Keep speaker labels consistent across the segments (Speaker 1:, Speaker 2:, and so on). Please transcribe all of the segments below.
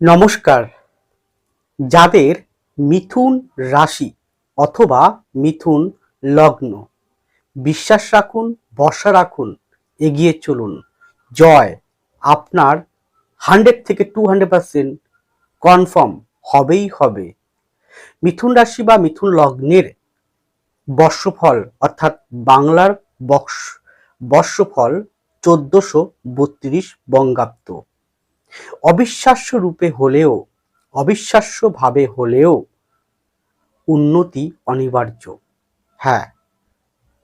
Speaker 1: নমস্কার। যাদের মিথুন রাশি অথবা মিথুন লগ্ন, বিশ্বাস রাখুন, ভরসা রাখুন, এগিয়ে চলুন। জয় আপনার হান্ড্রেড থেকে টু হান্ড্রেড পার্সেন্ট কনফার্ম হবেই হবে। মিথুন রাশি বা মিথুন লগ্নের বর্ষফল, অর্থাৎ বাংলার বর্ষ বর্ষফল চোদ্দশো বত্রিশ বঙ্গাব্দ। অবিশ্বাস্য রূপে হলেও, অবিশ্বাস্য ভাবে হলেও উন্নতি অনিবার্য। হ্যাঁ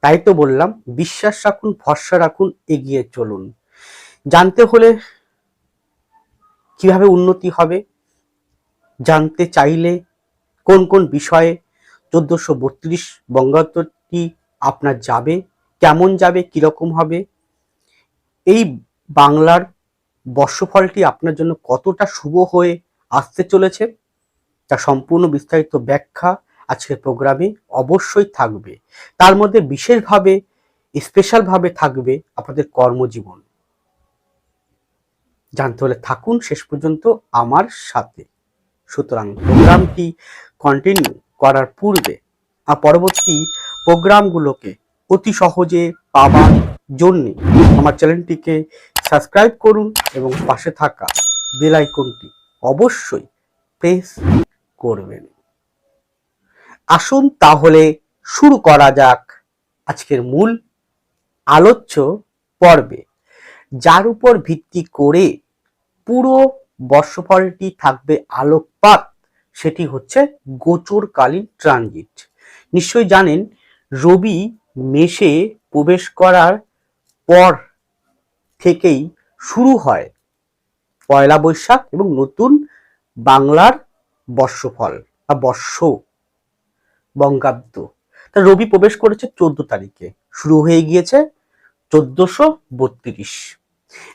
Speaker 1: তাই তো বললাম, বিশ্বাস রাখুন, ভরসা রাখুন, এগিয়ে চলুন। জানতে হলে কীভাবে উন্নতি হবে? জানতে চাইলে কোন কোন বিষয়ে? চোদ্দশো বত্রিশ বঙ্গাব্দটি আপনার যাবে, কেমন যাবে, কীরকম হবে? এই বাংলার বর্ষফলটি আপনার জন্য কতটা শুভ হয়ে আসতে চলেছে, তা সম্পূর্ণ বিস্তারিত ব্যাখ্যা আজকের প্রোগ্রামে অবশ্যই থাকবে। তার মধ্যে বিশেষভাবে, স্পেশালভাবে থাকবে আপনাদের কর্মজীবন। জানতে হলে থাকুন শেষ পর্যন্ত আমার সাথে। সুতরাং প্রোগ্রামটি কন্টিনিউ করার পূর্বে আর পরবর্তী প্রোগ্রামগুলোকে অতি সহজে পাওয়ার জন্যে আমার চ্যানেলটিকে সাবস্ক্রাইব করুন এবং পাশে থাকা বেল আইকনটি অবশ্যই প্রেস করবেন। আসুন তাহলে শুরু করা যাক আজকের মূল আলোচ্য পর্বে, যার উপর ভিত্তি করে পুরো বর্ষফলটি থাকবে আলোকপাত, সেটি হচ্ছে গোচরকালীন ট্রানজিট। নিশ্চয়ই জানেন, রবি মেষে প্রবেশ করার পর থেকেই শুরু হয় পয়লা বৈশাখ এবং নতুন বাংলার বর্ষফল বা বর্ষ বঙ্গাব্দ। তা রবি প্রবেশ করেছে চোদ্দ তারিখে। শুরু হয়ে গিয়েছে চোদ্দশো বত্রিশ।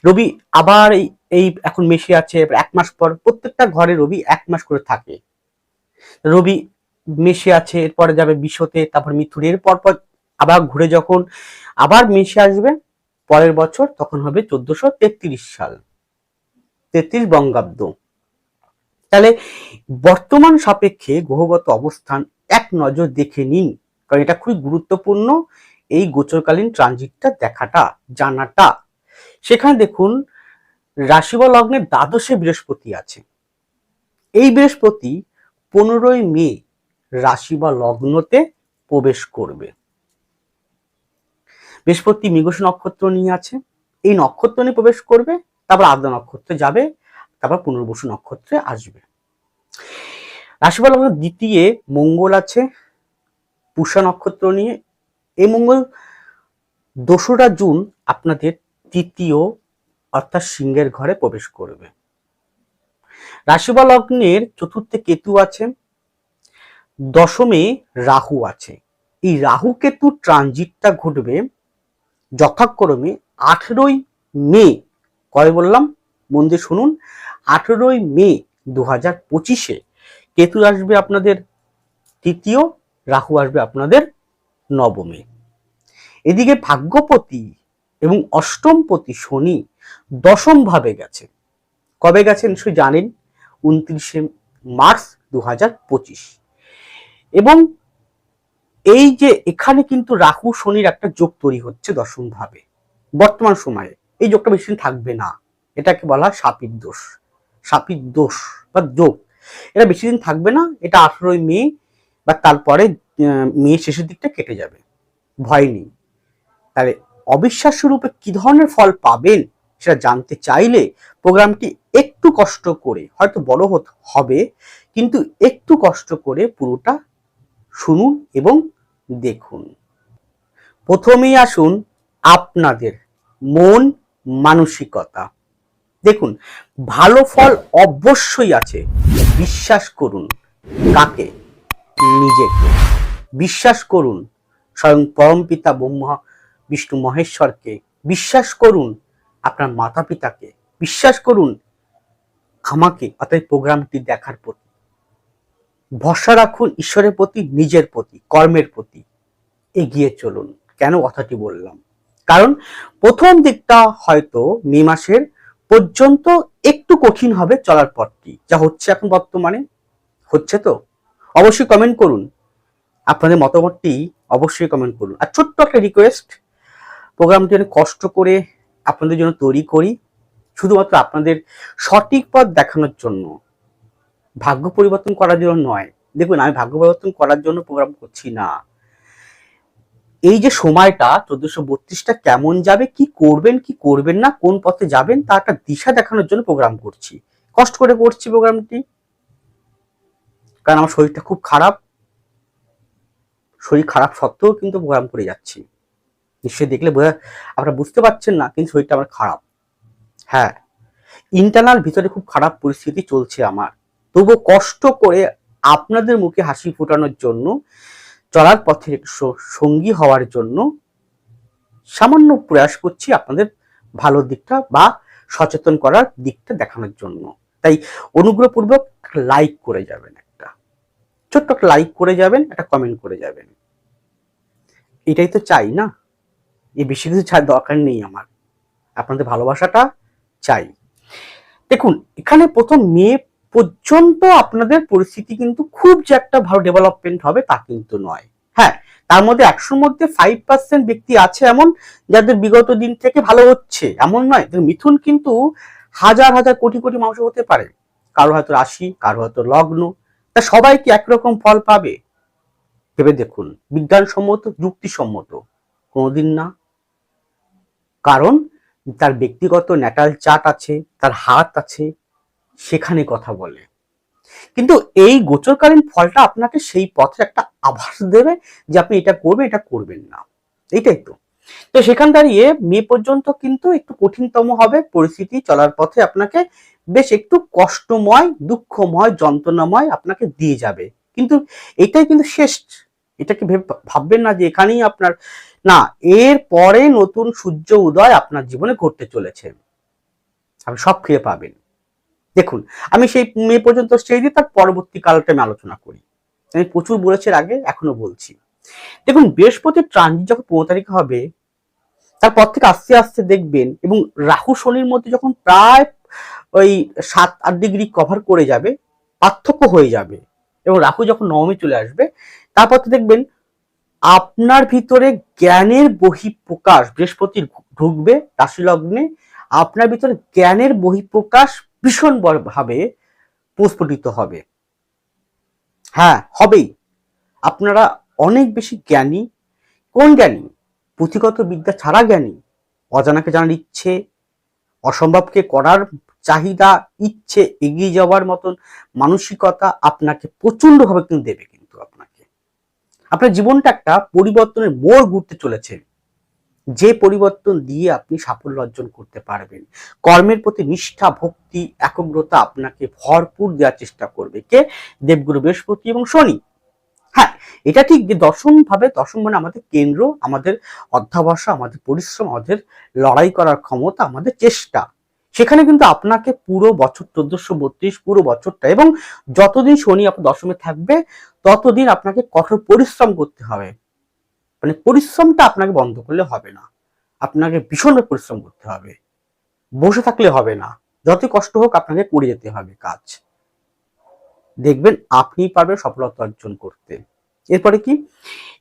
Speaker 1: রবি আবার এই এই এখন মেশে আছে এক মাস পর প্রত্যেকটা ঘরে রবি এক মাস করে থাকে। রবি মেশে আছে, এরপরে যাবে বিশতে তারপর মিথুন এরপর পর আবার ঘুরে যখন আবার মেশে আসবে পরের বছর তখন হবে চোদ্দশো তেত্রিশ সাল। তেত্রিশ বঙ্গাব্দ। তাহলে বর্তমান সাপেক্ষে গ্রহগত অবস্থান এক নজর দেখে নিন, কারণ এটা খুবই গুরুত্বপূর্ণ এই গোচরকালীন ট্রানজিটটা দেখাটা, জানাটা। সেখানে দেখুন রাশি বা লগ্নের দ্বাদশে বৃহস্পতি আছে। এই বৃহস্পতি পনেরোই মে রাশি বা লগ্নতে প্রবেশ করবে। বৃহস্পতি মৃগশ নক্ষত্র নিয়ে আছে। এই নক্ষত্র নিয়ে প্রবেশ করবে, তারপর আদ্রা নক্ষত্রে যাবে, তারপর পুনর্বসু নক্ষত্রে আসবে। রাশি বা লগ্নের দ্বিতীয় মঙ্গল আছে, পুষা নক্ষত্র নিয়ে। এই মঙ্গল দোসরা জুন আপনাদের তৃতীয়, অর্থাৎ সিংহের ঘরে প্রবেশ করবে। রাশি বা লগ্নের চতুর্থে কেতু আছে, দশমে রাহু আছে। এই রাহু কেতু ট্রানজিটটা ঘটবে যথাক্রমে আঠেরোই মে, কবে বললাম? মন দিয়ে শুনুন। আঠেরোই মে দু হাজার পঁচিশে কেতু আসবে আপনাদের তৃতীয়, রাহু আসবে আপনাদের নবমে। এদিকে ভাগ্যপতি এবং অষ্টমপতি শনি দশম ভাবে গেছে। কবে গেছেন সে জানেন? উনত্রিশে মার্চ দু হাজার পঁচিশ। এবং এই যে এখানে কিন্তু রাহু, শনির একটা যোগ তৈরি হচ্ছে দশম ভাবে। বর্তমান সময়ে এই যোগটা বেশি থাকবে না। এটাকে বলা হয় সাপির দোষ। সাপির দোষ বা যোগ। এটা বেশি দিন থাকবে না, এটা আঠেরোই মে বা তারপরে মে শেষের দিকটা কেটে যাবে। ভয় নেই। তাহলে অবিশ্বাস্য রূপে কি ধরনের ফল পাবেন সেটা জানতে চাইলে প্রোগ্রামটি একটু কষ্ট করে, হয়তো বড় হতে, হবে, কিন্তু একটু কষ্ট করে পুরোটা শুনুন এবং দেখুন। প্রথমেই আসুন আপনাদের মন মানসিকতা। দেখুন, ভালো ফল অবশ্যই আছে। বিশ্বাস করুন কাকে? নিজেকে। বিশ্বাস করুন স্বয়ং পরমপিতা ব্রহ্মা বিষ্ণু মহেশ্বরকে। বিশ্বাস করুন আপনার মাতা পিতাকে বিশ্বাস করুন আমাকে অর্থাৎ প্রোগ্রামটি দেখার প্রতি। ভরসা রাখুন ঈশ্বরের প্রতি, নিজের প্রতি, কর্মের প্রতি। এগিয়ে চলুন। কেন কথাটি বললাম? কারণ প্রথম দিকটা হয়তো মে মাসের পর্যন্ত একটু কঠিন হবে চলার পথটি। যা হচ্ছে এখন বর্তমানে, হচ্ছে তো? অবশ্যই কমেন্ট করুন। আপনাদের মতামতটি অবশ্যই কমেন্ট করুন। আর ছোট্ট একটা রিকোয়েস্ট প্রোগ্রামটি অনেক কষ্ট করে আপনাদের জন্য তৈরি করি, শুধুমাত্র আপনাদের সঠিক পথ দেখানোর জন্য। ভাগ্য পরিবর্তন করার জন্য নয়। দেখুন, আমি ভাগ্য পরিবর্তন করার জন্য প্রোগ্রাম করছি না। এই যে সময়টা, চোদ্দশো বত্রিশটা কেমন যাবে, কি করবেন কি করবেন না, কোন পথে যাবেন তা একটা দিশা দেখানোর জন্য প্রোগ্রাম করছি। কষ্ট করে করছি প্রোগ্রামটি কারণ আমার শরীরটা খুব খারাপ। শরীর খারাপ সত্ত্বেও কিন্তু প্রোগ্রাম করে যাচ্ছি। নিশ্চয়ই দেখলে বোঝা, আপনারা বুঝতে পারছেন না, কিন্তু শরীরটা আমার খারাপ। হ্যাঁ ইন্টারনাল ভিতরে খুব খারাপ পরিস্থিতি চলছে আমার। তবুও কষ্ট করে আপনাদের মুখে হাসি ফোটানোর জন্য, চলার পথে সঙ্গী হওয়ার জন্য সামান্য প্রয়াস করছি আপনাদের ভালো দিকটা বা সচেতন করার দিকটা দেখানোর জন্য। তাই অনুগ্রহপূর্বক লাইক করে যাবেন একটা। ছোট্ট একটা লাইক করে যাবেন, একটা কমেন্ট করে যাবেন। এটাই তো চাই না? এই বেশি কিছু ছাড় দরকার নেই আমার। আপনাদের ভালোবাসাটা চাই। দেখুন, এখানে প্রথম মে পর্যন্ত আপনাদের পরিস্থিতি কিন্তু খুব যে একটা ভালো ডেভেলপমেন্ট হবে তা কিন্তু নয়। হ্যাঁ তার মধ্যে একশোর মধ্যে ফাইভ পার্সেন্ট ব্যক্তি আছে এমন যাদের বিগত দিন থেকে ভালো হচ্ছে, এমন নয়। মিথুন কিন্তু হাজার হাজার কোটি কোটি মানুষ হতে পারে। কারও হয়তো রাশি, কারও হয়তো লগ্ন। তা সবাই কি একরকম ফল পাবে? ভেবে দেখুন। বিজ্ঞানসম্মত, যুক্তিসম্মত। কোনোদিন না। কারণ তার ব্যক্তিগত ন্যাটাল চার্ট আছে, তার হাত আছে সেখানে কথা বলে। কিন্তু এই গোচরকালীন ফলটা আপনাকে সেই পথে একটা আভাস দেবে যে আপনি এটা করবেন এটা করবেন না। এইটাই তো। তো সেখান দাঁড়িয়ে মে পর্যন্ত কিন্তু একটু কঠিনতম হবে, পরিস্থিতি চলার পথে আপনাকে বেশ একটু কষ্টময়, দুঃখময়, যন্ত্রণাময় আপনাকে দিয়ে যাবে। কিন্তু এটাই কিন্তু শেষ। এটাকে ভেবে- ভাববেন না যে এখানেই আপনার, না, এর পরে নতুন সূর্য উদয় আপনার জীবনে ঘটতে চলেছে। আপনি সব খেয়ে পাবেন। দেখুন, আমি সেই মে পর্যন্ত সেই দিয়ে তার পরবর্তীকালটা আমি আলোচনা করি। আমি প্রচুর বলেছি আগে, এখনও বলছি। দেখুন বৃহস্পতির ট্রানজিট যখন পনেরো তারিখে হবে তারপর থেকে আস্তে আস্তে দেখবেন এবং রাহু শনির মধ্যে যখন প্রায় ওই সাত, আট ডিগ্রি কভার করে যাবে, পার্থক্য হয়ে যাবে এবং রাহু যখন নবমী চলে আসবে, তারপর তো দেখবেন আপনার ভিতরে জ্ঞানের বহিঃপ্রকাশ বৃহস্পতির ঢুকবে, রাশি লগ্নে, আপনার ভিতরে জ্ঞানের বহিঃপ্রকাশ ভীষণ বড় ভাবে প্রস্ফুটিত হবে। হ্যাঁ হবেই। আপনারা অনেক বেশি জ্ঞানী। কোন জ্ঞানী? পুঁথিগত বিদ্যা ছাড়া জ্ঞানী। অজানাকে জানার ইচ্ছে, অসম্ভবকে করার চাহিদা, ইচ্ছে, এগিয়ে যাওয়ার মতন মানসিকতা আপনাকে প্রচন্ডভাবে কিন্তু দেবে কিন্তু আপনাকে। আপনার জীবনটা একটা পরিবর্তনের মোড় ঘুরতে চলেছে। যে পরিবর্তন দিয়ে আপনি সাফল্য অর্জন করতে পারবেন, কর্মের প্রতি নিষ্ঠা, ভক্তি, একগ্রতা আপনাকে ভরপুর দেওয়ার চেষ্টা করবে। কে? দেবগুরু বৃহস্পতি এবং শনি। হ্যাঁ এটা ঠিক যে দশম ভাবে, দশম মানে আমাদের কেন্দ্র, আমাদের অধ্যাবসা, আমাদের পরিশ্রম, আমাদের লড়াই করার ক্ষমতা, আমাদের চেষ্টা। সেখানে কিন্তু আপনাকে পুরো বছর চোদ্দশো বত্রিশ, পুরো বছরটা এবং যতদিন শনি আপনার দশমে থাকবে, ততদিন আপনাকে কঠোর পরিশ্রম করতে হবে। মানে পরিশ্রমটা আপনাকে বন্ধ করলে হবে না। আপনাকে ভীষণভাবে পরিশ্রম করতে হবে। বসে থাকলে হবে না। যতই কষ্ট হোক আপনাকে করে যেতে হবে কাজ। দেখবেন আপনি পারবেন সফলতা অর্জন করতে। এরপরে কি?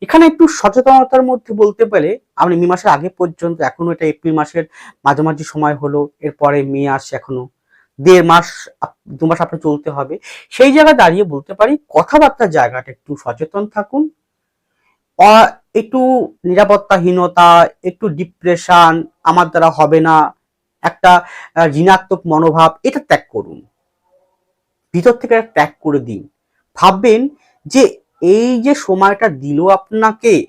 Speaker 1: এখানে একটু সচেতনতার মধ্যে বলতে পারে আপনি মে মাসের আগে পর্যন্ত, এখনও এটা এপ্রিল মাসের মাঝামাঝি সময় হলো, এরপরে মে আসছে এখনও। দেড় মাস দু মাস আপনার চলতে হবে। সেই জায়গায় দাঁড়িয়ে বলতে পারি, কথাবার্তার জায়গাটা একটু সচেতন থাকুন। একটু নিরাপত্তাহীনতা, একটু ডিপ্রেশন আমার দ্বারা হবে না, একটা ঋণাত্মক মনোভাব, এটা ত্যাগ করুন। ভিতর থেকে ত্যাগ করে দিন। ভাববেন যে এই যে সময়টা দিল আপনাকে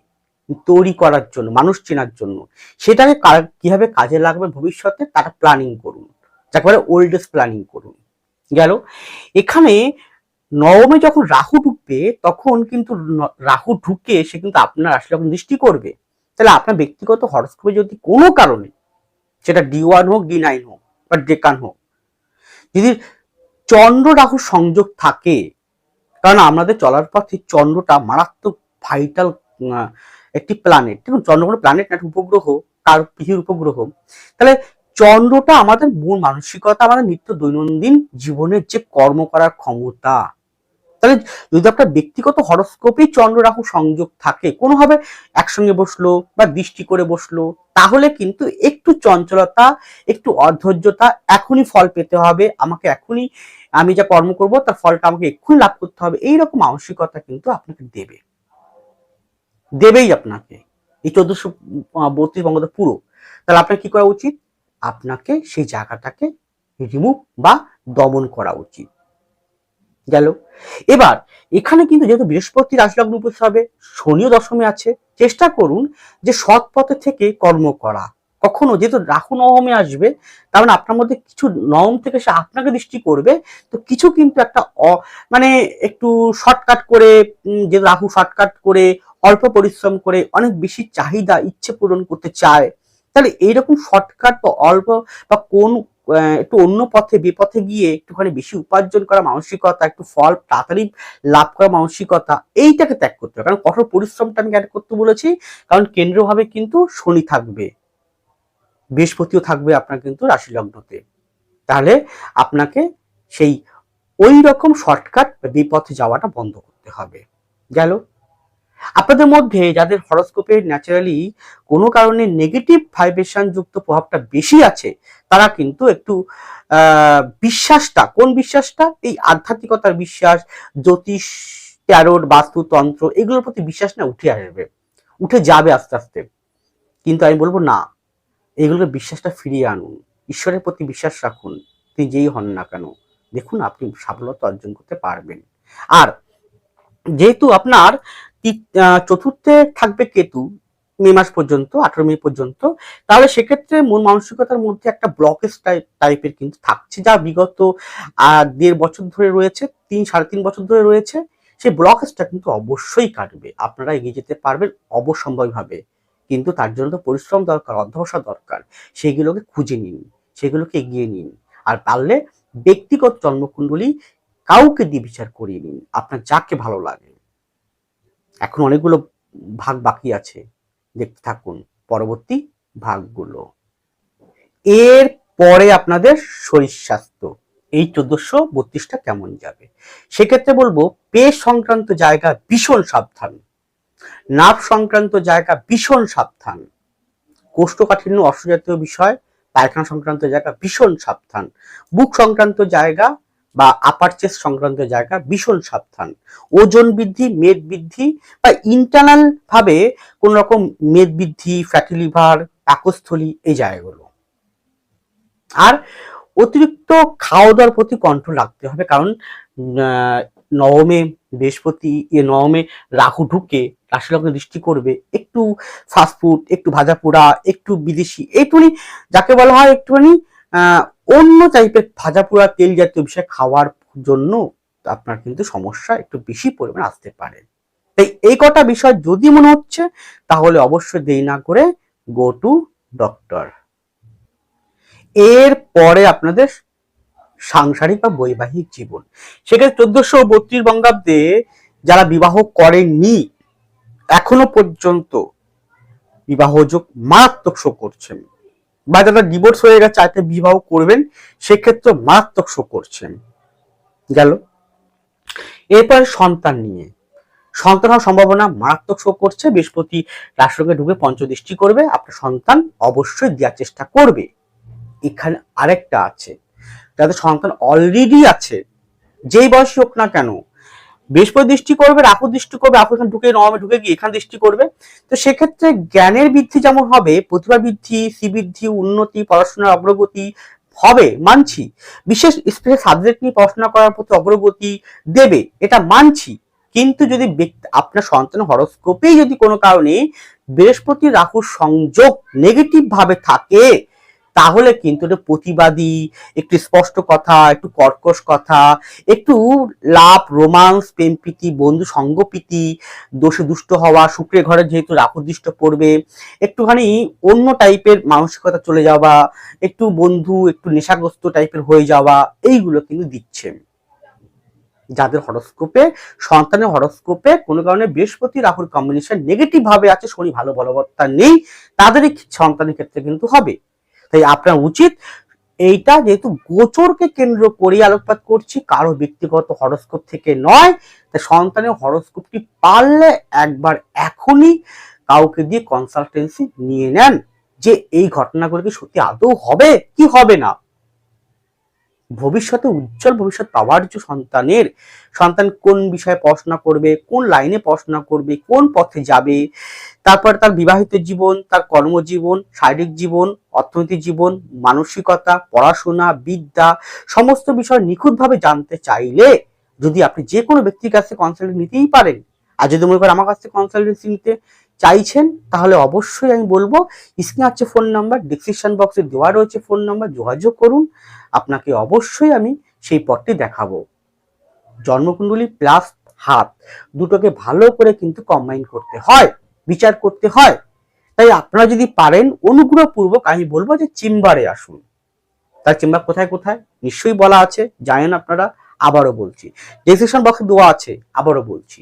Speaker 1: তৈরি করার জন্য, মানুষ চেনার জন্য, সেটাকে কীভাবে কাজে লাগবে ভবিষ্যতে তাটা প্ল্যানিং করুন। যাকে বলে ওল্ড প্ল্যানিং করুন। গেল? এখানে নবমে যখন রাহু ঢুকবে, তখন কিন্তু রাহু ঢুকে সে কিন্তু আপনার আসলে যখন দৃষ্টি করবে। তাহলে আপনার ব্যক্তিগত হরস্কোপে যদি কোনো কারণে, সেটা ডি ওয়ান হোক ডি নাইন হোক, বা ডেকান হোক, যদি চন্দ্র রাহু সংযোগ থাকে, কারণ আমাদের চলার পথে চন্দ্রটা মারাত্মক ভাইটাল একটি প্ল্যানেট দেখুন, চন্দ্র কোনো প্ল্যানেট না উপগ্রহ তার পৃথিবীর উপগ্রহ। তাহলে চন্দ্রটা আমাদের মূল মানসিকতা, আমাদের নিত্য দৈনন্দিন জীবনের যে কর্ম করার ক্ষমতা তাহলে যদি আপনার ব্যক্তিগত হরস্কোপে চন্দ্র রাহু সংযোগ থাকে, কোনোভাবে একসঙ্গে বসল বা দৃষ্টি করে বসল, তাহলে কিন্তু একটু চঞ্চলতা, একটু অধৈর্যতা এখনই ফল পেতে হবে। আমাকে এখনই আমি যা কর্ম করব, তার ফলটা আমাকে এক্ষুনি লাভ করতে হবে। এইরকম মানসিকতা কিন্তু আপনাকে দেবে। দেবেই আপনাকে। এই চোদ্দশো বত্রিশ বঙ্গত পুরো। তাহলে আপনার কি করা উচিত? আপনাকে সেই জায়গাটাকে রিমুভ বা দমন করা উচিত। গেল। এবার, এখানে কিন্তু যেহেতু বৃহস্পতি রাজলগ্ন উপস্থিত হবে, শনিও দশমে আছে, চেষ্টা করুন যে সৎ পথে থেকে কর্ম করা। কখনো যেহেতু রাহু নবমে আসবে, তার মানে আপনার মধ্যে কিছু নবম থেকে সে আপনাকে দৃষ্টি করবে, তো কিছু কিন্তু একটা মানে একটু শর্টকাট করে যেহেতু রাহু শর্টকাট করে, অল্প পরিশ্রম করে, অনেক বেশি চাহিদা, ইচ্ছে পূরণ করতে চায়, তাহলে এইরকম শর্টকাট বা অল্প বা কোন একটু অন্য পথে, বিপথে গিয়ে একটুখানি বেশি উপার্জন করা মানসিকতা, একটু ফল তাড়াতাড়ি লাভ করা মানসিকতা, এইটাকে ত্যাগ করতে হবে। কারণ কঠোর পরিশ্রমটা আমি ত্যাগ করতে বলেছি, কারণ কেন্দ্রভাবে কিন্তু শনি থাকবে, বৃহস্পতিও থাকবে আপনার কিন্তু রাশি লগ্নতে তাহলে আপনাকে সেই ওই রকম শর্টকাট বিপথে যাওয়াটা বন্ধ করতে হবে। গেল। আপনাদের মধ্যে যাদের হরস্কোপে ন্যাচারালি কোনো কারণে নেগেটিভ ভাইব্রেশন যুক্ত প্রভাবটা বেশি আছে, তারা কিন্তু একটু বিশ্বাসটা, কোন বিশ্বাসটা? এই আধ্যাত্মিকতার বিশ্বাস, জ্যোতিষ ট্যারোট বাস্তুতন্ত্র এগুলোর প্রতি বিশ্বাস না উঠে আসবে। উঠে যাবে আস্তে আস্তে। কিন্তু আমি বলব না, এগুলোকে বিশ্বাসটা ফিরিয়ে আনুন। ঈশ্বরের প্রতি বিশ্বাস রাখুন। তিনি যেই হন না কেন, দেখুন আপনি সাফল্যতা অর্জন করতে পারবেন। আর যেহেতু আপনার চতুর্থে থাকবে কেতু, মে মাস পর্যন্ত, আঠারো মে পর্যন্ত। তাহলে সেক্ষেত্রে মন মানসিকতার মধ্যে একটা ব্লকেজ টাইপ টাইপের কিন্তু থাকছে, যা বিগত দেড় বছর ধরে রয়েছে, তিন, সাড়ে তিন বছর ধরে রয়েছে। সেই ব্লকেজটা কিন্তু অবশ্যই কাটবে। আপনারা এগিয়ে যেতে পারবেন অবশ্যম্ভাবীভাবে। কিন্তু তার জন্য তো পরিশ্রম দরকার, অধ্যবসা দরকার। সেগুলোকে খুঁজে নিন, সেগুলোকে এগিয়ে নিন। আর পারলে ব্যক্তিগত জন্মকুণ্ডলী কাউকে দিয়ে বিচার করিয়ে নিন। আপনার যাকে ভালো লাগে। এখন অনেকগুলো ভাগ বাকি আছে। দেখতে থাকুন পরবর্তী ভাগগুলো। এর পরে আপনাদের শরীর স্বাস্থ্য, এই চোদ্দশো বত্রিশটা কেমন যাবে? সেক্ষেত্রে বলব, পেশ সংক্রান্ত জায়গা ভীষণ সাবধান, নাভ সংক্রান্ত জায়গা ভীষণ সাবধান, কোষ্ঠকাঠিন্য অশ্বজাতীয় বিষয়, পায়খানা সংক্রান্ত জায়গা ভীষণ সাবধান, বুক সংক্রান্ত জায়গা বা আপার চেস্ট সংক্রান্ত জায়গা ভীষণ সাবধান। ওজন বৃদ্ধি, মেদ বৃদ্ধি বা ইন্টারনাল ভাবে কোন রকম মেদ বৃদ্ধি ফ্যাটি লিভার পাকস্থলী এই জায়গাগুলো। আর অতিরিক্ত খাওয়া দাওয়ার প্রতি কন্ট্রোল রাখতে হবে কারণ নবমে বৃহস্পতি, এ নবমে রাহু ঢুকে রাশি লগ্নে দৃষ্টি করবে, একটু ফাস্টফুড একটু ভাজা পোড়া, একটু বিদেশি, এইটুকুনি যাকে বলা হয় একটুখানি অন্য টাইপের ভাজা পোড়া তেল জাতীয় বিষয় খাওয়ার জন্য আপনার কিন্তু সমস্যা একটু বেশি পরিমাণে আসতে পারে। তাই এই কটা বিষয় যদি মনে হচ্ছে, তাহলে অবশ্যই দেরি না করে গো টু ডক্টর এর পরে আপনাদের সাংসারিক বা বৈবাহিক জীবন। সেক্ষেত্রে চোদ্দশো বত্রিশ বঙ্গাব্দে যারা বিবাহ করেননি, এখনও পর্যন্ত বিবাহযোগ মারাত্মক শো করছেন। বা যারা ডিভোর্স হয়ে গেছে চাইতে বিবাহ করবেন সেক্ষেত্রে মারাত্মক শো করছেন। গেল। এরপর সন্তান নিয়ে। সন্তান হওয়ার সম্ভাবনা মারাত্মক শো করছে। বৃহস্পতি রাষ্ট্রকে ঢুকে পঞ্চদৃষ্টি করবে। আপনার সন্তান অবশ্যই দেওয়ার চেষ্টা করবে। এখানে আরেকটা আছে। যাদের সন্তান অলরেডি আছে, যেই বয়সী হোক না কেন বৃহস্পতি দৃষ্টি করবে, রাহু দৃষ্টি করবে রাহু এখানে ঢুকে, নবমে ঢুকে গিয়ে এখানে দৃষ্টি করবে। তো সেক্ষেত্রে জ্ঞানের বৃদ্ধি যেমন হবে, প্রতিভা বৃদ্ধি, শ্রীবৃদ্ধি, উন্নতি, পড়াশোনার অগ্রগতি হবে, মানছি। বিশেষ স্পেশাল সাবজেক্ট নিয়ে পড়াশোনা করার প্রতি অগ্রগতি দেবে, এটা মানছি। কিন্তু যদি আপনার সন্তান হরস্কোপেই যদি কোনো কারণে বৃহস্পতি রাহুর সংযোগ নেগেটিভ ভাবে থাকে তাহলে কিন্তু এটা প্রতিবাদী, একটু স্পষ্ট কথা, একটু কর্কশ কথা, একটু লাভ, রোমান্স, প্রেম প্রীতি, বন্ধু সঙ্গপ্রীতি দোষে দুষ্ট হওয়া, শুক্রের ঘরে যেহেতু রাহুদৃষ্ট পড়বে, একটুখানি অন্য টাইপের মানসিকতা চলে যাওয়া, একটু বন্ধু, একটু নেশাগ্রস্ত টাইপের হয়ে যাওয়া, এইগুলো কিন্তু দিচ্ছে। যাদের হরস্কোপে, সন্তানের হরস্কোপে কোনো কারণে বৃহস্পতি, রাহুর কম্বিনেশন নেগেটিভ ভাবে আছে, শনি ভালো বলবত্তা নেই, তাদেরই সন্তানের ক্ষেত্রে কিন্তু হবে। তাই আপনার উচিত এইটা যেহেতু গোচরকে কেন্দ্র করে আলোকপাত করছি, কারও ব্যক্তিগত হরস্কোপ থেকে নয়, তাই সন্তানের হরস্কোপটি পারলে একবার এখনই কাউকে দিয়ে কনসালটেন্সি নিয়ে নেন যে এই ঘটনাগুলো কি সত্যি আদৌ হবে, কি হবে না? ভবিষ্যতে, উজ্জ্বল ভবিষ্যৎ পাওয়ার যে সন্তানের, সন্তান কোন বিষয়ে পড়াশোনা করবে, কোন লাইনে পড়াশোনা করবে, কোন পথে যাবে, তারপর তার বিবাহিত জীবন, তার কর্মজীবন, শারীরিক জীবন, অর্থনৈতিক জীবন, মানসিকতা, পড়াশোনা, বিদ্যা, সমস্ত বিষয় নিখুঁতভাবে জানতে চাইলে যদি আপনি যে কোনো ব্যক্তির কাছে কনসালটেন্ট নিতেই পারেন আর যদি মনে করেন আমার কাছ থেকে কনসালটেন্সি নিতে চাইছেন, তাহলে অবশ্যই আমি বলব, স্ক্রিনে আছে ফোন নাম্বার ডিসক্রিপশন বক্সে দেওয়া রয়েছে ফোন নাম্বার যোগাযোগ করুন। আপনাকে অবশ্যই আমি সেই পথটি দেখাবো। জন্মকুণ্ডলী প্লাস হাত, দুটোকে ভালো করে কিন্তু কম্বাইন করতে হয়, বিচার করতে হয়। তাই আপনারা যদি পারেন, অনুগ্রহপূর্বক আমি বলব যে চেম্বারে আসুন। তার চেম্বার কোথায় কোথায়? নিশ্চয়ই বলা আছে, জানেন আপনারা, আবারও বলছি। ডিসক্রিপশন বক্সে দেওয়া আছে, আবারও বলছি।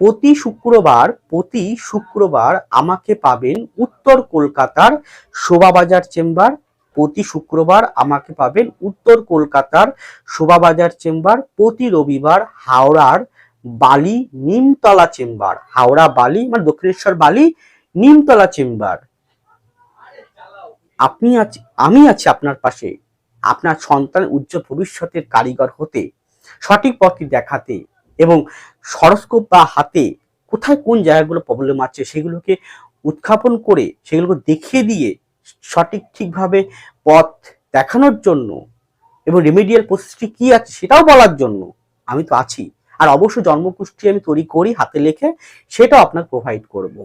Speaker 1: প্রতি শুক্রবার প্রতি শুক্রবার আমাকে পাবেন উত্তর কলকাতার শোভাবাজার চেম্বার। প্রতি শুক্রবার আমাকে পাবেন উত্তর কলকাতার শোভাবাজার চেম্বার। প্রতি রবিবার হাওড়ার বালি নিমতলা চেম্বার। হাওড়া বালি মানে দক্ষিণেশ্বর বালি নিমতলা চেম্বার। আপনি আছি, আমি আছি আপনার পাশে। আপনার সন্তান উজ্জ্বল ভবিষ্যতের কারিগর হতে, সঠিক পথটি দেখাতে। এবং সরস্কোপ বা হাতে কোথায় কোন জায়গাগুলো প্রবলেম আছে সেগুলোকে উত্থাপন করে সেগুলোকে দেখিয়ে দিয়ে সঠিক ঠিকভাবে পথ দেখানোর জন্য এবং রেমিডিয়াল প্রসেসটি কি আছে সেটাও বলার জন্য আমি তো আছি। আর অবশ্যই জন্মকুষ্ঠি আমি তৈরি করি হাতে লেখে, সেটাও আপনার প্রোভাইড করব।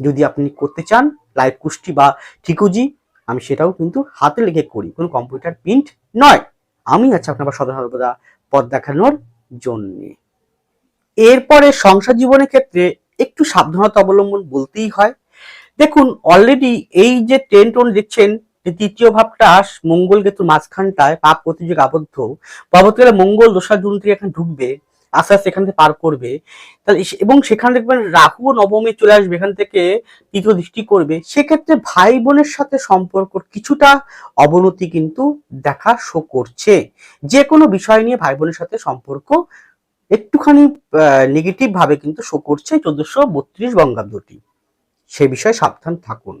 Speaker 1: যদি আপনি করতে চান লাইভ কুষ্টি বা ঠিকুজি, আমি সেটাও কিন্তু হাতে লিখে করি। কোনো কম্পিউটার প্রিন্ট নয়। আমি আছি আপনার সদা সর্বদা পথ দেখানোর জন্যে। এরপরে সংসার জীবনের ক্ষেত্রে একটু সাবধানতা অবলম্বন বলতেই হয়। দেখুন অলরেডি এই যে টেন টোন দেখছেন, যে তৃতীয় ভাবটা মঙ্গল কেতু মাঝখানটায়, পাপ প্রতিযোগ আবদ্ধ পরবর্তীকালে মঙ্গল দোষার জুন থেকে এখানে ঢুকবে আস্তে আস্তে এখান থেকে পার করবে। তাহলে এবং সেখানে দেখবেন রাহু নবমে চলে আসবে, এখান থেকে তৃতীয় দৃষ্টি করবে। সেক্ষেত্রে ভাই বোনের সাথে সম্পর্ক কিছুটা অবনতি কিন্তু দেখা শো করছে। যে কোনো বিষয় নিয়ে ভাই বোনের সাথে সম্পর্ক একটুখানি নেগেটিভ ভাবে কিন্তু শো করছে চোদ্দশো বত্রিশ বঙ্গাব্দটি। সে বিষয়ে সাবধান থাকুন।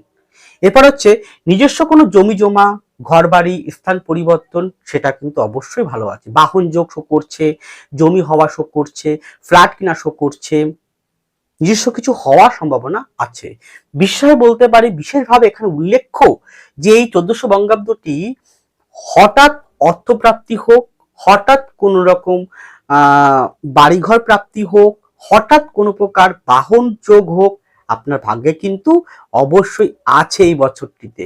Speaker 1: এরপর হচ্ছে নিজস্ব কোনো জমি জমা ঘর বাড়ি স্থান পরিবর্তন, সেটা কিন্তু অবশ্যই ভালো আছে। বাহন যোগ শো করছে, জমি হওয়া শো করছে, ফ্ল্যাট কিনা শো করছে, নিজস্ব কিছু হওয়ার সম্ভাবনা আছে। বিষয় বলতে পারি, বিশেষভাবে এখানে উল্লেখ্য যে এই চোদ্দশো বঙ্গাব্দটি হঠাৎ অর্থপ্রাপ্তি হোক, হঠাৎ কোনো রকম বাড়িঘর প্রাপ্তি হোক, হঠাৎ কোনো প্রকার বাহন যোগ হোক, আপনার ভাগ্যে কিন্তু অবশ্যই আছে এই বছরটিতে।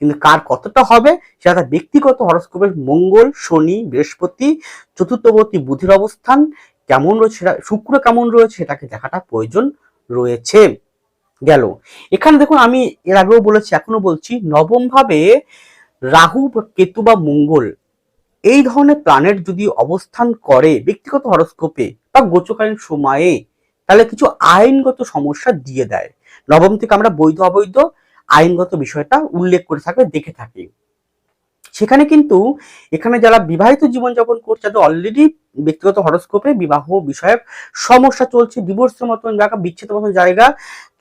Speaker 1: কিন্তু কার কতটা হবে সেটা ব্যক্তিগত হরস্কোপের মঙ্গল, শনি, বৃহস্পতি, চতুর্থবর্তী বুধির অবস্থান কেমন রয়েছে সেটা, শুক্র কেমন রয়েছে সেটাকে দেখাটা প্রয়োজন রয়েছে। গেল। এখানে দেখুন আমি এর আগেও বলেছি, এখনও বলছি নবম ভাবে রাহু বা কেতু বা মঙ্গল এই ধরনের প্ল্যানেট যদি অবস্থান করে ব্যক্তিগত হরস্কোপে বা গোচকালীন সময়ে, তাহলে কিছু আইনগত সমস্যা দিয়ে দেয়। নবম থেকে আমরা বৈধ অবৈধ আইনগত বিষয়টা উল্লেখ করে থাকবে, দেখে থাকি। সেখানে কিন্তু এখানে যারা বিবাহিত জীবনযাপন করছে, তাদের অলরেডি ব্যক্তিগত হরস্কোপে বিবাহ বিষয়ক সমস্যা চলছে ডিভোর্সের মতন জায়গা, বিচ্ছেদের মতন জায়গা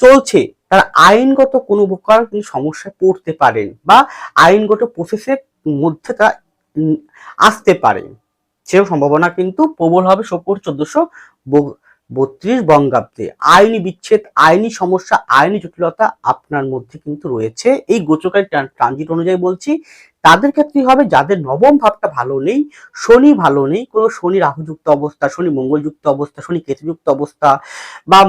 Speaker 1: চলছে। তারা আইনগত কোনো প্রকার সমস্যায় পড়তে পারেন বা আইনগত প্রসেসের মধ্যে তারা আসতে পারে। সেরকম সম্ভাবনা কিন্তু প্রবল হবে শোকর চোদ্দশো বত্রিশ বঙ্গাব্দে আইনি বিচ্ছেদ, আইনি সমস্যা, আইনি জটিলতা আপনার মধ্যে কিন্তু রয়েছে। এই গোচকারী ট্রানজিট অনুযায়ী বলছি, তাদের ক্ষেত্রে হবে? যাদের নবম ভাবটা ভালো নেই, শনি ভালো নেই, কোনো শনি রাহুযুক্ত অবস্থা, শনি মঙ্গলযুক্ত অবস্থা, শনি কেতুযুক্ত অবস্থা, বা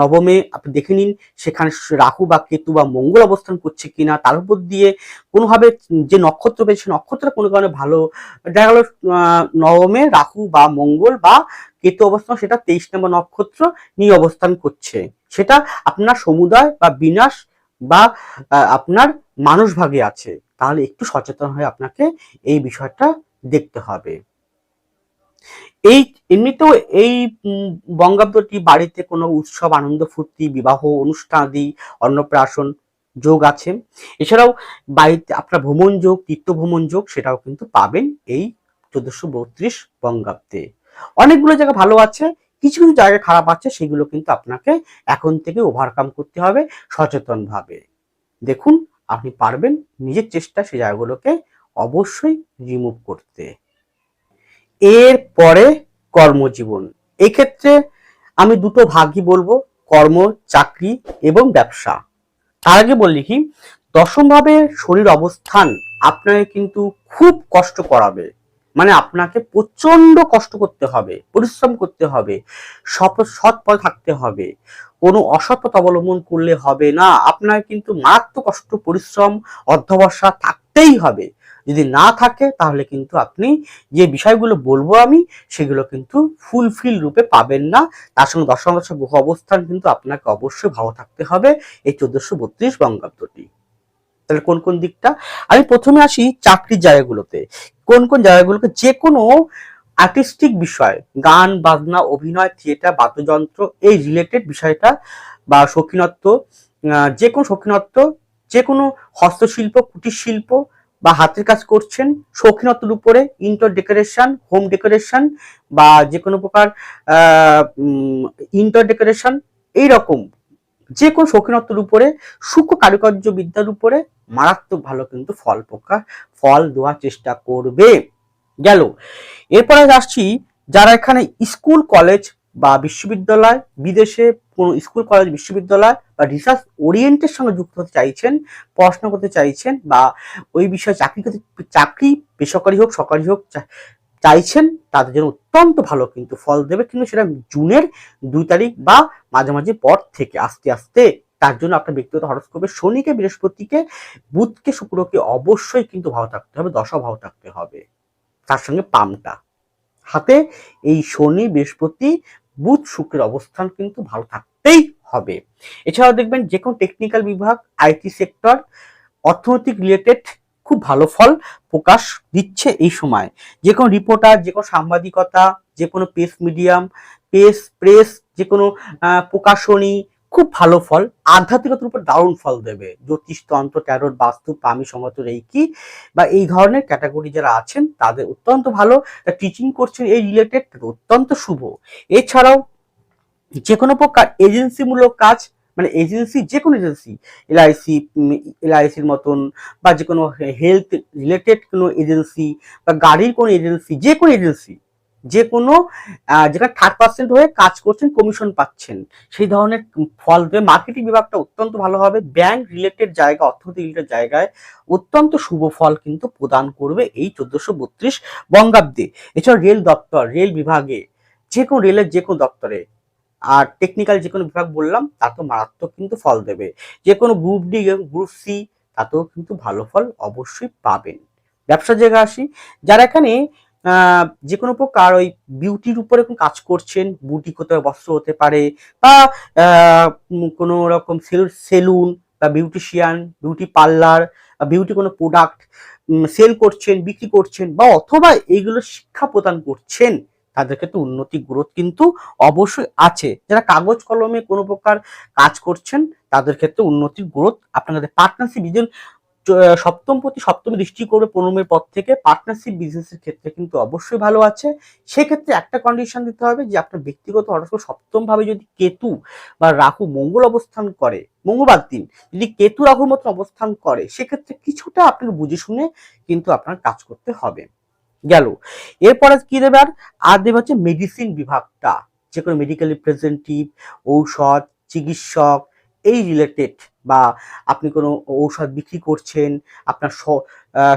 Speaker 1: নবমে আপনি দেখে নিন, সেখানে রাহু বা কেতু বা মঙ্গল অবস্থান করছে কিনা, তার উপর দিয়ে কোনোভাবে যে নক্ষত্র পেয়েছে নক্ষত্র কোনো কারণে ভালো, দেখা গেল নবমে রাহু বা মঙ্গল বা কেতু অবস্থান, সেটা তেইশ নম্বর নক্ষত্র নিয়ে অবস্থান করছে। সেটা আপনার সমুদায় বা বিনাশ বা আপনার মানুষ ভাগে আছে। তাহলে একটু সচেতন হয়ে আপনাকে এই বিষয়টা দেখতে হবে। এই, এমনিতেও এই বঙ্গাব্দটি বাড়িতে কোনো উৎসব, আনন্দ, ফুর্তি, বিবাহ, অনুষ্ঠানাদি, অন্নপ্রাশন যোগ আছে। এছাড়াও বাড়িতে আপনার ভ্রমণ যোগ তীর্থ ভ্রমণ যোগ, সেটাও কিন্তু পাবেন এই চোদ্দশো বত্রিশ বঙ্গাব্দে। অনেকগুলো জায়গা ভালো আছে, কিছু কিছু জায়গা খারাপ আছে, সেগুলো কিন্তু আপনাকে এখন থেকে ওভারকাম করতে হবে সচেতনভাবে। দেখুন, আপনি পারবেন নিজের চেষ্টা সেই জায়গাগুলোকে অবশ্যই রিমুভ করতে। এর পরে কর্মজীবন। এক্ষেত্রে আমি দুটো ভাগই বলব, কর্ম, চাকরি এবং ব্যবসা। তার আগে বললি কি দশমভাবে শরীর অবস্থান আপনাকে কিন্তু খুব কষ্ট করাবে। মানে আপনাকে প্রচণ্ড কষ্ট করতে হবে, পরিশ্রম করতে হবে, সৎ পথে থাকতে হবে। কোনো অসৎ পথ অবলম্বন করলে হবে না। আপনার কিন্তু মারাত্মক কষ্ট, পরিশ্রম, অধ্যবসা থাকতেই হবে। যদি না থাকে, তাহলে কিন্তু আপনি যে বিষয়গুলো বলব আমি, সেগুলো কিন্তু ফুলফিল রূপে পাবেন না। তার সঙ্গে দশম দশক গ্রহ অবস্থান কিন্তু আপনাকে অবশ্যই ভালো থাকতে হবে। এই চোদ্দশো বত্রিশ বঙ্গাব্দটি। তাহলে কোন কোন দিকটা? আমি প্রথমে আসি চাকরির জায়গাগুলোতে। কোন কোন জায়গাগুলোকে? যে কোনো আর্টিস্টিক বিষয়, গান, বাজনা, অভিনয় থিয়েটার বাদ্যযন্ত্র, এই রিলেটেড বিষয়টা বা শৌখিনত্ব যে কোনো শৌখিনত্ব যে কোনো হস্তশিল্প কুটির শিল্প বা হাতের কাজ করছেন, শৌখিনত্বের উপরে ইন্টার ডেকোরেশন হোম ডেকোরেশন বা যে কোনো প্রকার ইন্টার ডেকোরেশন এইরকম। যে কোনো শৌখিনত্বের উপরে, সূক্ষ্ম কারুকার্য বিদ্যার উপরে মারাত্মক ভালো কিন্তু ফল পোকা ফল দেওয়ার চেষ্টা করবে। গেল। এরপরে আসছি যারা এখানে স্কুল, কলেজ বা বিশ্ববিদ্যালয়, বিদেশে কোনো স্কুল, কলেজ, বিশ্ববিদ্যালয় বা রিসার্চ ওরিয়েন্টের সঙ্গে যুক্ত হতে চাইছেন পড়াশোনা করতে চাইছেন বা ওই বিষয়ে চাকরি করতে, চাকরি, বেসরকারি হোক, সরকারি হোক চাইছেন, তাদের জন্য অত্যন্ত ভালো কিন্তু ফল দেবে কিন্তু সেটা জুনের দুই তারিখ বা মাঝামাঝি পর থেকে আস্তে আস্তে। তার জন্য আপনার ব্যক্তিগত হরস্কোপে শনিকে, বৃহস্পতিকে, বুধকে, শুক্রকে অবশ্যই কিন্তু ভালো থাকতে হবে দশা ভালো থাকতে হবে। তার সঙ্গে পামটা। হাতে এই শনি, বৃহস্পতি, বুধ, শুক্রের অবস্থান কিন্তু ভালো থাকতেই হবে। এছাড়াও দেখবেন যে কোনো টেকনিক্যাল বিভাগ আইটি সেক্টর অর্থনৈতিক রিলেটেড খুব ভালো ফল প্রকাশ দিচ্ছে এই সময়। যে কোনো রিপোর্টার যে কোনো সাংবাদিকতা, যে কোনো প্রেস মিডিয়াম প্রেস প্রেস যে কোনো প্রকাশনী, খুব ভালো ফল। আধ্যাত্মিকতার উপর দারুণ ফল দেবে। জ্যোতিষ তন্ত্র ট্যারোট বাস্তু পামি সংগত রেইকি বা এই ধরনের ক্যাটাগরি যারা আছেন, তাদের অত্যন্ত ভালো। টিচিং করছেন এই রিলেটেড অত্যন্ত শুভ। এছাড়াও যে কোনো প্রকার এজেন্সিমূলক কাজ মানে এজেন্সি যে কোনো এজেন্সি এলআইসি এলআইসির মতন বা যে কোনো হেলথ রিলেটেড কোনো এজেন্সি বা গাড়ির কোনো এজেন্সি যে কোনো এজেন্সি যে কোনো যেখানে থার্ড পার্সেন্ট হয়ে কাজ করছেন কমিশন পাচ্ছেন, সেই ধরনের ফল মার্কেটিং বিভাগটা অত্যন্ত ভালো হবে। ব্যাংক রিলেটেড জায়গা, অর্থনীতি রিলেটেড জায়গায় অত্যন্ত শুভ ফল কিন্তু প্রদান করবে এই চোদ্দশো বত্রিশ বঙ্গাব্দে। এছাড়া রেল দপ্তর, রেল বিভাগে যে কোনো রেলের যে কোনো দপ্তরে আর টেকনিক্যাল যে কোনো বিভাগ বললাম তাতেও মারাত্মক কিন্তু ফল দেবে। যে কোনো গ্রুপ ডি গ্রুপ সি তাতেও কিন্তু ভালো ফল অবশ্যই পাবেন। ব্যবসার জায়গায় আসি। যারা এখানে যে কোনো প্রকার ওই বিউটির উপরে কাজ করছেন বুটি হতে বস্ত্র হতে পারে, বা কোনো রকম সেলুন বা বিউটিশিয়ান বিউটি পার্লার বা বিউটি কোনো প্রোডাক্ট সেল করছেন, বিক্রি করছেন বা অথবা এইগুলো শিক্ষা প্রদান করছেন তাদের ক্ষেত্রে উন্নতি গ্রোথ কিন্তু অবশ্যই আছে। যারা কাগজ কলমে কোনো প্রকার কাজ করছেন, তাদের ক্ষেত্রে উন্নতির গ্রোথ আপনাদের পার্টনারশিপ বিজন সপ্তম প্রতি সপ্তম দৃষ্টি করবে পনেরোমের পর থেকে। পার্টনারশিপ বিজনেসের ক্ষেত্রে কিন্তু অবশ্যই ভালো আছে। সেক্ষেত্রে একটা কন্ডিশন দিতে হবে যে আপনার ব্যক্তিগত হরস্কোপ সপ্তম ভাবে যদি কেতু বা রাহু মঙ্গল অবস্থান করে, মঙ্গলবার দিন যদি কেতু রাহুর মতন অবস্থান করে, সেক্ষেত্রে কিছুটা আপনাকে বুঝে শুনে কিন্তু আপনার কাজ করতে হবে। গেল। এরপরে কি দেবে আর? আর দেবে হচ্ছে মেডিসিন বিভাগটা। যে কোনো মেডিকেল রিপ্রেজেন্টেটিভ ঔষধ, চিকিৎসক, এই রিলেটেড বা আপনি কোনো ঔষধ বিক্রি করছেন, আপনার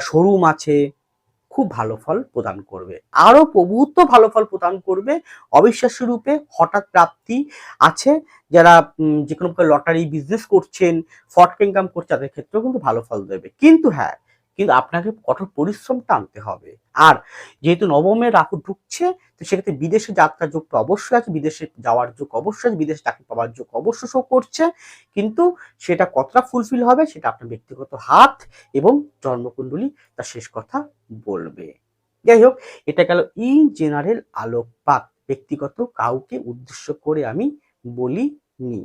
Speaker 1: শোরুম আছে, খুব ভালো ফল প্রদান করবে। আরও প্রভূত ভালো ফল প্রদান করবে অবিশ্বাস্য রূপে হঠাৎ প্রাপ্তি আছে। যারা যে কোনো লটারি বিজনেস করছেন ফটক ইনকাম করছে, তাদের ক্ষেত্রেও কিন্তু ভালো ফল দেবে। কিন্তু হ্যাঁ কিন্তু আপনাকে কঠোর পরিশ্রমটা আনতে হবে। আর যেহেতু নবমের রাহু ঢুকছে, তো সেক্ষেত্রে বিদেশে যাত্রার যোগ তো অবশ্যই আছে, বিদেশে যাওয়ার যোগ অবশ্যই আছে, বিদেশে চাকরি পাওয়ার যোগ অবশ্যই শো করছে। কিন্তু সেটা কতটা ফুলফিল হবে সেটা আপনার ব্যক্তিগত হাত এবং জন্মকুণ্ডলী তার শেষ কথা বলবে। যাই হোক, এটা গেল ইন জেনারেল আলোকপাত। ব্যক্তিগত কাউকে উদ্দেশ্য করে আমি বলি নি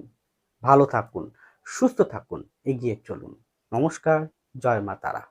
Speaker 1: ভালো থাকুন, সুস্থ থাকুন, এগিয়ে চলুন। নমস্কার, জয় মা তারা।